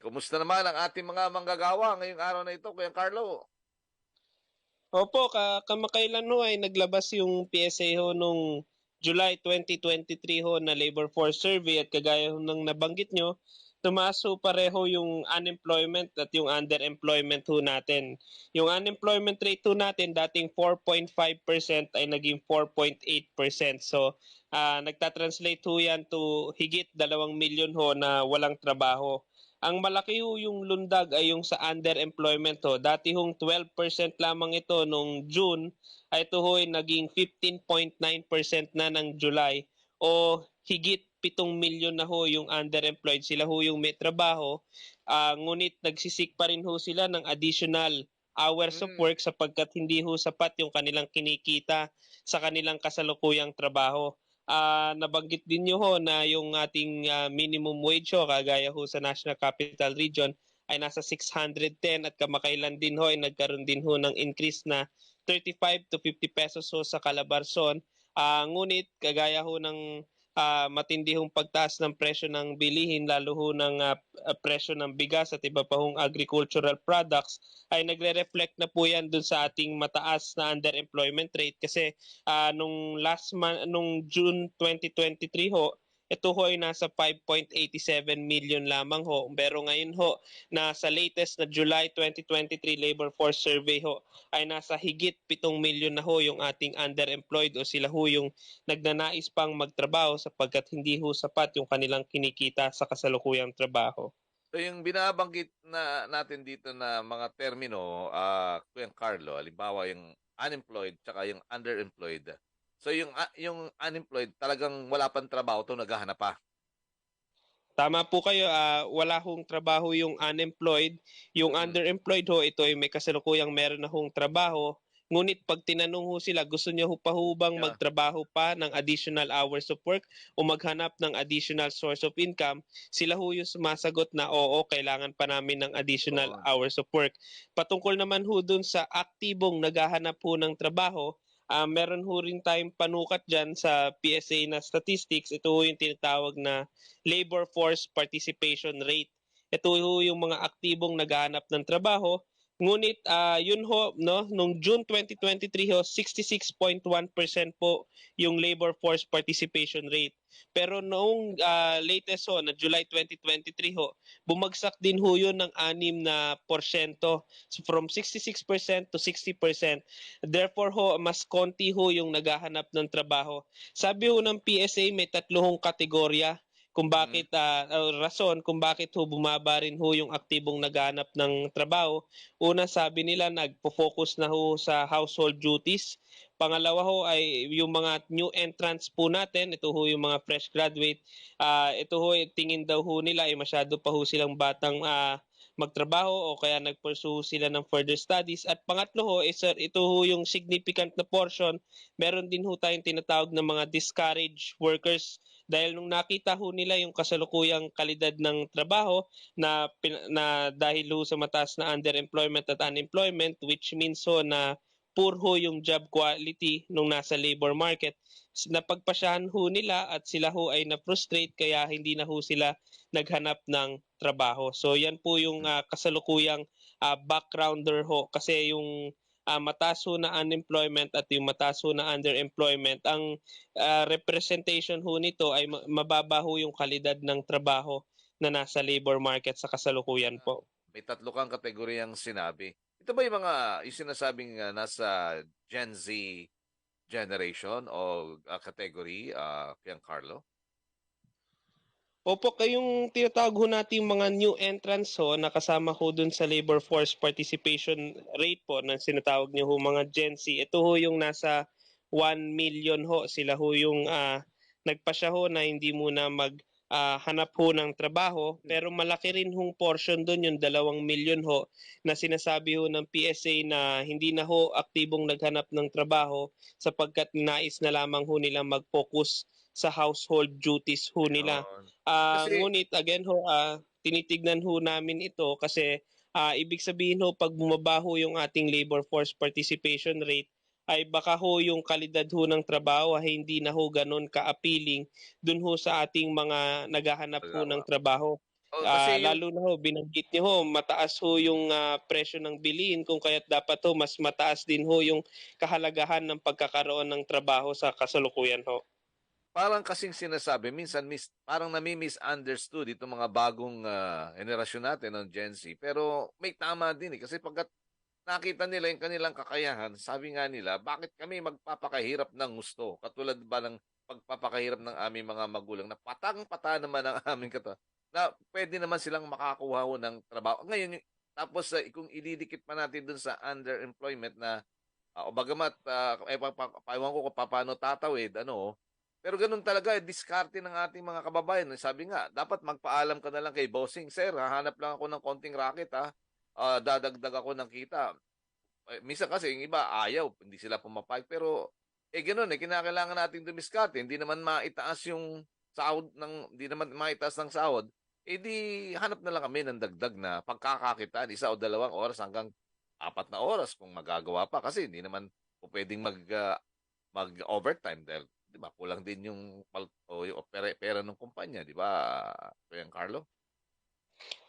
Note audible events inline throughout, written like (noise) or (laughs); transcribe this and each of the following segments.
Kumusta naman ang ating mga manggagawa ngayong araw na ito, Kuya Carlo? Opo, ka kamakailan ho ay naglabas yung PSA ho nung July 2023 ho na labor force survey at kagaya ho ng nabanggit nyo, tumaas ho pareho yung unemployment at yung underemployment ho natin. Yung unemployment rate ho natin dating 4.5% ay naging 4.8%. So, ah nagta-translate ho yan to higit dalawang milyon ho na walang trabaho. Ang malaki ho yung lundag ay yung sa underemployment ho. Dati hong 12% lamang ito nung June, ay ito ho ay naging 15.9% na ng July o higit 7 milyon na ho yung underemployed. Sila ho yung may trabaho, ah, ngunit nagsisik pa rin ho sila ng additional hours of Mm. work sapagkat hindi ho sapat yung kanilang kinikita sa kanilang kasalukuyang trabaho ah nabanggit din nyo ho na yung ating ah, minimum wage ho, kagaya ho sa National Capital Region, ay nasa 610 at kamakailan din ho ay nagkaroon din ho ng increase na 35 to 50 pesos ho sa Calabarzon. Ah ngunit kagaya ho ng ah, matindi pagtaas ng presyo ng bilihin lalo ho ng ah, presyo ng bigas at iba pa hong agricultural products ay nagre-reflect na po yan dun sa ating mataas na underemployment rate. Kasi ah nung last month nung June 2023 ho ito ho ay nasa 5.87 million lamang ho pero ngayon ho na sa latest na July 2023 labor force survey ho ay nasa higit 7 million na ho yung ating underemployed o sila ho yung nagnanais pang magtrabaho sapagkat hindi ho sapat yung kanilang kinikita sa kasalukuyang trabaho. So yung binabanggit na natin dito na mga termino, ah Kuya Carlo, halimbawa yung unemployed tsaka yung underemployed. So yung ah, yung unemployed talagang wala pang trabaho to naghahanap pa. Tama po kayo, ah, wala hong trabaho yung unemployed. Yung underemployed ho, ito ay may kasalukuyang meron na hong trabaho. Ngunit pag tinanong ho sila, gusto niyo ho pa ho bang Yeah. magtrabaho pa ng additional hours of work o maghanap ng additional source of income? Sila ho yung sumasagot na oo, kailangan pa namin ng additional Oo. hours of work. Patungkol naman ho dun sa aktibong naghahanap ho ng trabaho, ah meron ho rin tayong panukat dyan sa PSA na statistics. Ito ho yung tinatawag na labor force participation rate. Ito ho yung mga aktibong naghahanap ng trabaho. Ngunit ah, yun ho, no, nung June 2023 ho, 66.1% po yung labor force participation rate. Pero noong ah, latest ho, na July 2023 ho, bumagsak din ho yun ng 6 na porsyento. So from 66% to 60%. Therefore ho, mas konti ho yung naghahanap ng trabaho. Sabi ho ng PSA, may tatlo hong kategorya kung bakit ah, ah, rason kung bakit ho bumaba rin ho yung aktibong naghahanap ng trabaho. Una sabi nila nagpo-focus na ho sa household duties. Pangalawa ho ay yung mga new entrants po natin, ito ho yung mga fresh graduate. Ah, ito ho eh, tingin daw ho nila ay masyado pa ho silang batang ah, magtrabaho o kaya nag-pursue sila ng further studies. At pangatlo ho, is, sir, ito ho yung significant na portion. Meron din ho tayong tinatawag na mga discouraged workers dahil nung nakita ho nila yung kasalukuyang kalidad ng trabaho na, na dahil ho sa mataas na underemployment at unemployment which means ho na poor ho yung job quality nung nasa labor market napagpasyahan ho nila at sila ho ay na-frustrate kaya hindi na ho sila naghanap ng trabaho. So yan po yung ah, kasalukuyang ah, backgrounder ho kasi yung mataas ho na unemployment at yung mataas ho na underemployment, ang ah, representation ho nito ay ma- mababa ho yung kalidad ng trabaho na nasa labor market sa kasalukuyan po. May tatlo kang kategoryang sinabi. Ito ba yung mga yung sinasabing ah, nasa Gen Z generation o ah, category, uh, Kuya Carlo? Opo, kayong tinatawag ho natin mga new entrants ho, nakasama ho dun sa labor force participation rate po na sinatawag niyo ho mga Gen Z. Ito ho yung nasa 1 million ho. Sila ho yung ah, nagpasya ho na hindi muna mag ah, hanap ho ng trabaho pero malaki rin hong portion doon yung dalawang milyon ho na sinasabi ho ng PSA na hindi na ho aktibong naghanap ng trabaho sapagkat nais na lamang ho nilang mag-focus sa household duties ho nila. Ah, Kasi- ngunit again ho, ah, tinitignan ho namin ito kasi ah, ibig sabihin ho pag bumaba ho yung ating labor force participation rate ay baka ho yung kalidad ho ng trabaho ay hindi na ho ganun ka-appealing dun ho sa ating mga naghahanap ho ng trabaho. Ah, kasi yung lalo na ho binanggit niyo ho mataas ho yung, ah, presyo ng bilihin kung kaya't dapat ho mas mataas din ho yung kahalagahan ng pagkakaroon ng trabaho sa kasalukuyan ho. Parang kasing sinasabi minsan mis parang nami-misunderstood itong mga bagong, ah, henerasyon natin ng Gen Z. Pero may tama din, eh, kasi pagkat nakita nila yung kanilang kakayahan, sabi nga nila, "Bakit kami magpapakahirap ng husto?" Katulad ba ng pagpapakahirap ng aming mga magulang na patang-pata naman ang aming kata na puwede naman silang makakuha ng trabaho. Ngayon tapos, ah, kung ididikit pa natin dun sa underemployment na, ah, o bagamat, ah, eh, pa pa ewan ko kung papaano tatawid ano, pero gano'n talaga, eh, diskarte ng ating mga kababayan. Sabi nga, dapat magpaalam ka na lang kay bossing, "Sir, hahanap lang ako ng konting raket, ah, ah, dadagdag ako ng kita." Eh, minsan kasi yung iba ayaw, hindi sila pumapayag. Pero, eh, gano'n, eh, kinakailangan nating dumiskarte. Hindi naman maitaas yung sahod ng hindi naman maitaas ng sahod, eh, di hanap na lang kami ng dagdag na pagkakakitaan, isa o dalawang oras hanggang apat na oras kung magagawa pa. Kasi hindi naman pupuwedeng mag, ah, mag-overtime dahil 'di ba kulang din yung o yung pera pera ng kumpanya, 'di ba, Kuya Carlo?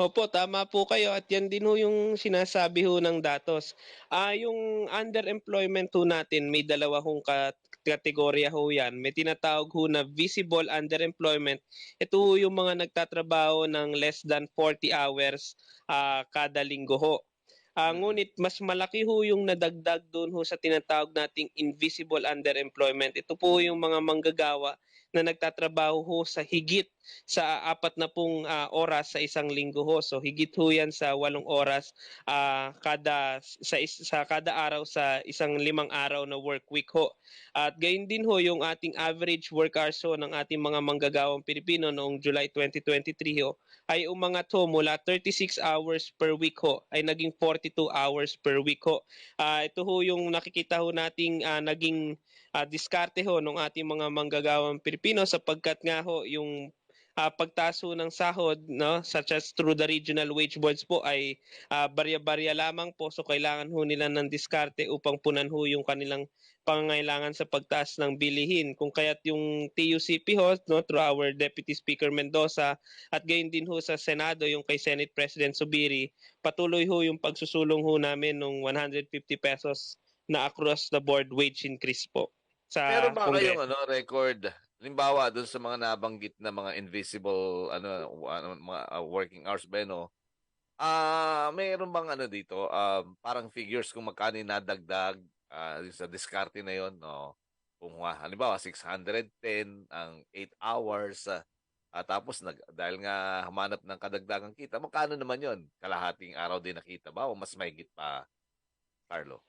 Opo, tama po kayo at yan din ho yung sinasabi ho ng datos. Ah, yung underemployment ho natin may dalawa hong kat kategorya ho yan. May tinatawag ho na visible underemployment. Ito ho yung mga nagtatrabaho ng less than 40 hours, ah, kada linggo ho. Mm. ngunit mas malaki ho yung nadagdag dun ho sa tinatawag nating invisible underemployment. Ito po yung mga manggagawa na nagtatrabaho ho sa higit sa apat na pong, ah, oras sa isang linggo ho. So higit ho yan sa 8 oras, ah, kada sa sa kada araw sa isang limang araw na work week ho. At gayon din ho yung ating average work hours ho ng ating mga manggagawang Pilipino noong July 2023 ho ay umangat ho mula 36 hours per week ho ay naging 42 hours per week ho. Ah, ito ho yung nakikita ho nating, ah, naging, ah, diskarte ho nung ating mga manggagawang Pilipino sapagkat nga ho yung, pagtaas ho ng sahod 'no, such as through the regional wage boards po ay, ah, barya-barya lamang po. So kailangan ho nila ng diskarte upang punan ho yung kanilang pangangailangan sa pagtaas ng bilihin. Kung kaya't yung TUCP ho 'no, through our Deputy Speaker Mendoza at gayon din ho sa Senado yung kay Senate President Zubiri, patuloy ho yung pagsusulong ho namin nung ₱150 na across the board wage increase po sa Meron ba Kongreso. kayong ano, record, halimbawa dun sa mga nabanggit na mga invisible ano, ano mga, ah, working hours ba 'no? Ah, meron bang ano dito, um, parang figures kung magkano nadagdag, yung sa diskarte na 'yon, no? Kung ha halimbawa 610 ang 8 hours, ah, ah, tapos nag dahil nga humanap ng kadagdagang kita, magkano naman 'yon? Kalahating araw din na kita ba o mas mahigit pa, Carlo?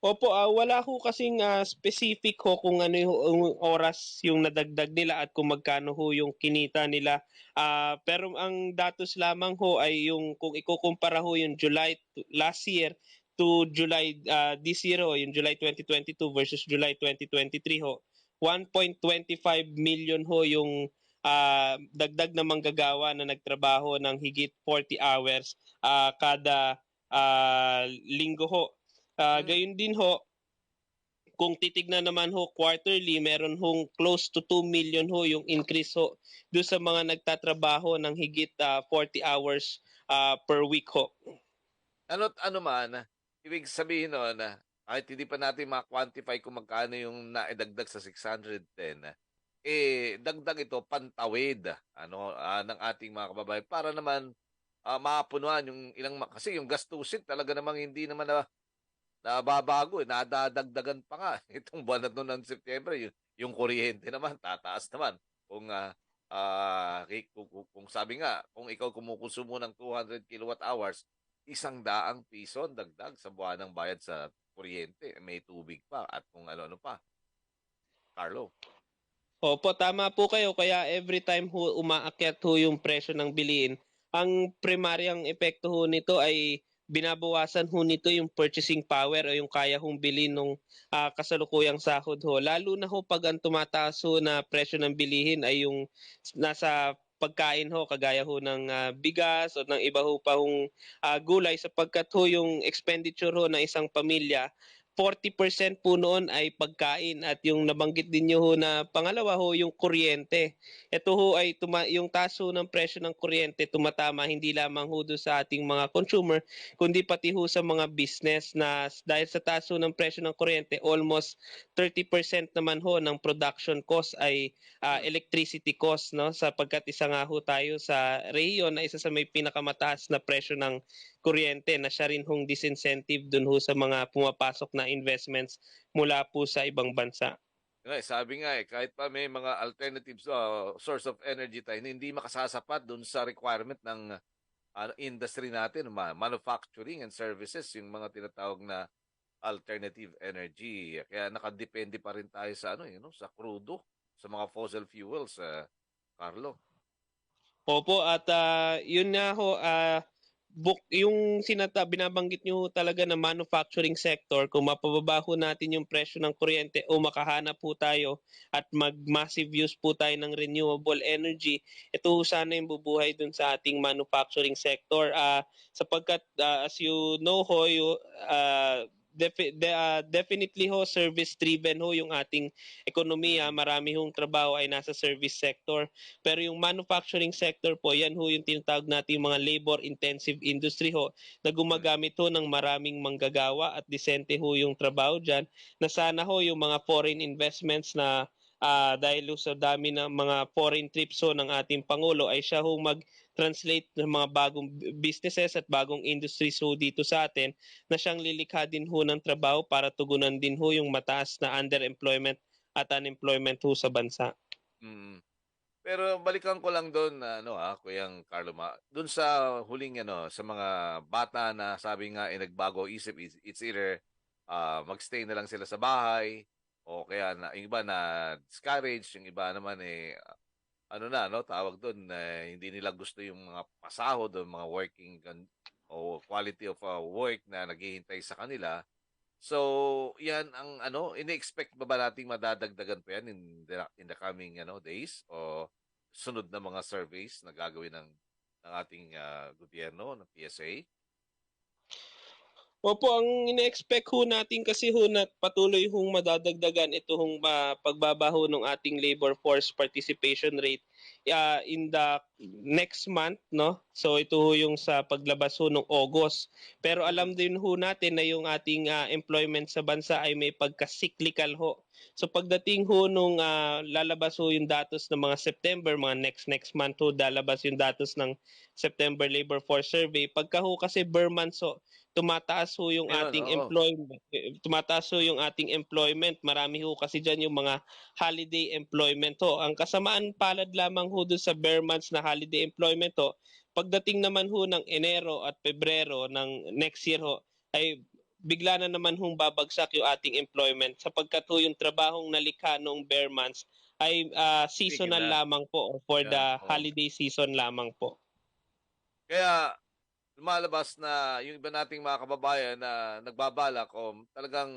Opo, ah, wala ho kasing, ah, specific ho kung ano yung oras yung nadagdag nila at kung magkano ho yung kinita nila. Ah, pero ang datos lamang ho ay yung kung ikukumpara ho yung July last year to July, ah, this year ho, yung July 2022 versus July 2023 ho, 1.25 million ho yung, ah, dagdag na manggagawa na nagtrabaho ng higit 40 hours, ah, kada, ah, linggo ho. Ah, Hmm. gayon din ho, kung titignan naman ho quarterly, meron hong close to 2 million ho yung increase ho dun sa mga nagtatrabaho ng higit, ah, 40 hours, ah, per week ho. Ano't ano man, ibig sabihin nun, kahit hindi pa natin ma-quantify kung magkano yung naidagdag sa 610, eh, dagdag ito pantawid ano, ah, ng ating mga kababayan para naman, ah, mapunuan yung ilang kasi yung gastusin talaga namang hindi naman na nababago, eh, nadadagdagan pa nga. (laughs) Itong buwan na 'to ng Setyembre yu yung kuryente naman tataas naman. Kung, ah, ah, ki kung kung kung sabi nga, kung ikaw kumukonsumo ng 200 kilowatt hours, ₱100 ang dagdag sa buwanang bayad sa kuryente, may tubig pa at kung ano-ano pa. Carlo? Opo, tama po kayo. Kaya every time ho umaakyat ho yung presyo ng bilihin, ang primaryang epekto ho nito ay binabawasan ho nito yung purchasing power o yung kaya hong bilhin nung, ah, kasalukuyang sahod ho. Lalo na ho 'pag ang tumataas ho na presyo ng bilihin ay yung nasa pagkain ho kagaya ho ng, ah, bigas o ng iba ho pa hong, ah, gulay sapagkat ho yung expenditure ho ng isang pamilya 40% po noon ay pagkain at yung nabanggit din niyo ho na pangalawa ho yung kuryente. Ito ho ay tuma- yung taso ng presyo ng kuryente tumatama hindi lamang ho doon sa ating mga consumer kundi pati ho sa mga business na dahil sa taso ng presyo ng kuryente almost 30% naman ho ng production cost ay ah, electricity cost no sapagkat isa nga ho tayo sa rehiyon na isa sa may pinakamataas na presyo ng kuryente na siya rin hong disincentive dun ho sa mga pumapasok na investments mula po sa ibang bansa. Eh, sabi nga eh, kahit pa may mga alternatives uh, source of energy tayo, hindi makasasapat dun sa requirement ng ano, industry natin, ma- manufacturing and services, yung mga tinatawag na alternative energy. Kaya nakadepende pa rin tayo sa ano, you know, sa crudo, sa mga fossil fuels, uh, Carlo. Opo at ah, yun nga ho ah, book yung sinata binabanggit niyo talaga na manufacturing sector kung mapababa ho natin yung presyo ng kuryente o makahanap po tayo at mag massive use po tayo ng renewable energy ito sana yung bubuhay dun sa ating manufacturing sector. Ah sapagkat ah, as you know ho you, ah, defi- de- ah, definitely ho service driven ho yung ating ekonomiya. Marami hong trabaho ay nasa service sector. Pero yung manufacturing sector po, yan ho yung tinatawag natin mga labor-intensive industry ho na gumagamit ho ng maraming manggagawa at disente ho yung trabaho dyan. Na sana ho yung mga foreign investments na ah, dahil sa dami ng mga foreign trips ho ng ating Pangulo ay siya ho mag-translate ng mga bagong businesses at bagong industries ho dito sa atin na siyang lilikha din ho ng trabaho para tugunan din ho yung mataas na underemployment at unemployment ho sa bansa. Mm. Pero balikan ko lang doon na ano ah, Kuyang Carlo Ma, doon sa huling ano, sa mga bata na sabi nga eh, nagbago isip, it's either ah, magstay na lang sila sa bahay o kaya na yung iba na discourage, yung iba naman eh ano na no, tawag doon eh, hindi nila gusto yung mga pasahod o mga working o quality of ah, work na naghihintay sa kanila. So, yan ang ano, ini-expect ba ba nating madadagdagan pa yan in the, in the coming ano days o sunod na mga surveys na gagawin ng ng ating ah, gobyerno ng PSA? Opo, ang ine-expect ho natin kasi ho na patuloy hong madadagdagan ito hong ah, pagbabaho ng ating labor force participation rate ah, in the next month, no? So ito ho yung sa paglabas ho ng August. Pero alam din ho natin na yung ating ah, employment sa bansa ay may pagka-cyclical ho. So pagdating ho nung ah, lalabas ho yung datos ng mga September, mga next next month ho lalabas yung datos ng September Labor Force Survey. Pagka ho kasi month so tumataas ho yung Ayun, ating oo. employment eh, tumataas ho yung ating employment. Marami ho kasi diyan yung mga holiday employment ho. Ang kasamaan palad lamang ho doon sa bare months na holiday employment ho pagdating naman ho ng Enero at Pebrero ng next year ho ay bigla na naman hong babagsak yung ating employment. Sapagkat ho yung trabahong nalikha noong bare months ay ah, seasonal na. lamang po or for the holiday season lamang po. Kaya lumalabas na yung iba nating mga kababayan na nagbabalak o talagang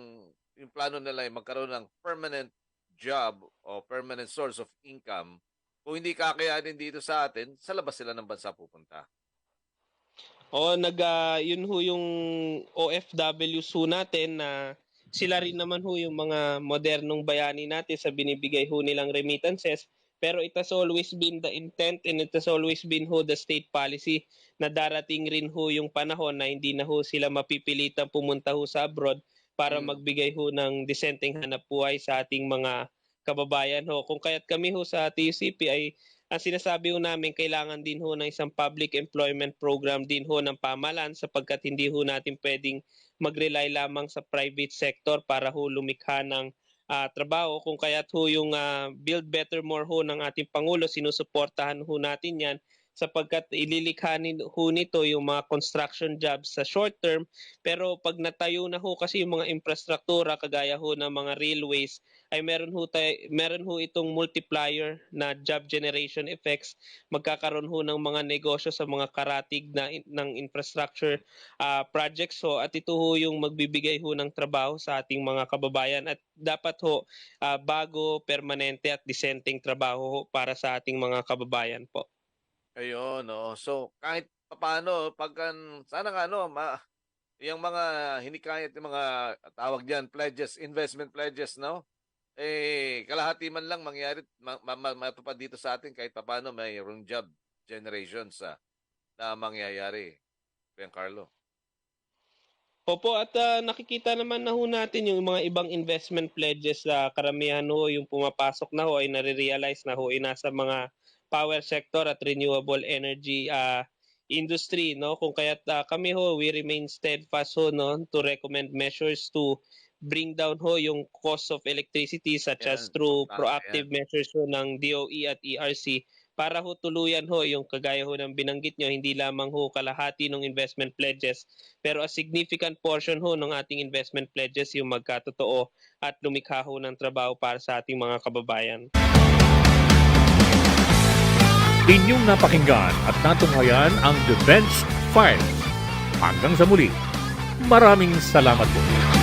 yung plano nila ay magkaroon ng permanent job o permanent source of income. Kung hindi kakayanin dito sa atin, sa labas sila ng bansa pupunta. Oo, nag ah, yun ho yung OFWs ho natin na sila rin naman ho yung mga modernong bayani natin sa binibigay ho nilang remittances. Pero it has always been the intent and it has always been ho the state policy na darating rin ho yung panahon na hindi na ho sila mapipilitang pumunta ho sa abroad para Mm. magbigay ho ng disenteng hanap buhay sa ating mga kababayan ho. Kung kaya't kami ho sa TUCP ay ang sinasabi ho namin kailangan din ho ng isang public employment program din ho ng pamalan sapagkat hindi ho natin pwedeng mag-rely lamang sa private sector para ho lumikha ng ah, trabaho kung kaya't ho yung ah, build better more ho ng ating pangulo sinusuportahan ho natin yan sapagkat ililikha ho nito yung mga construction jobs sa short term. Pero pag natayo na ho kasi yung mga infrastruktura kagaya ho ng mga railways ay meron ho tay, meron ho itong multiplier na job generation effects. Magkakaroon ho ng mga negosyo sa mga karatig na ng infrastructure ah, projects ho. At ito ho yung magbibigay ho ng trabaho sa ating mga kababayan. At dapat ho ah, bago permanente at disenteng trabaho ho para sa ating mga kababayan po. Ayun, no. So, kahit paano, pag sana nga, no, ma, yung mga hinikayat ng mga tawag diyan pledges, investment pledges, no? Eh kalahati man lang mangyari ma, ma, ma- matupad dito sa atin kahit papaano mayroong job generation sa na mangyayari. Kuya Carlo. Opo, at ah, nakikita naman na ho natin yung mga ibang investment pledges na karamihan ho yung pumapasok na ho ay nare-realize na ho ay nasa mga power sector at renewable energy ah, industry no? Kung kaya't ah, kami ho we remain steadfast ho no? To recommend measures to bring down ho yung cost of electricity such as Yan, through tama proactive measures ho ng DOE at ERC para ho tuluyan ho yung kagaya ho ng binanggit nyo hindi lamang ho kalahati ng investment pledges pero a significant portion ho ng ating investment pledges yung magkatotoo at lumikha ho ng trabaho para sa ating mga kababayan. Inyong napakinggan at natunghayan ang Defense File. Hanggang sa muli, maraming salamat po.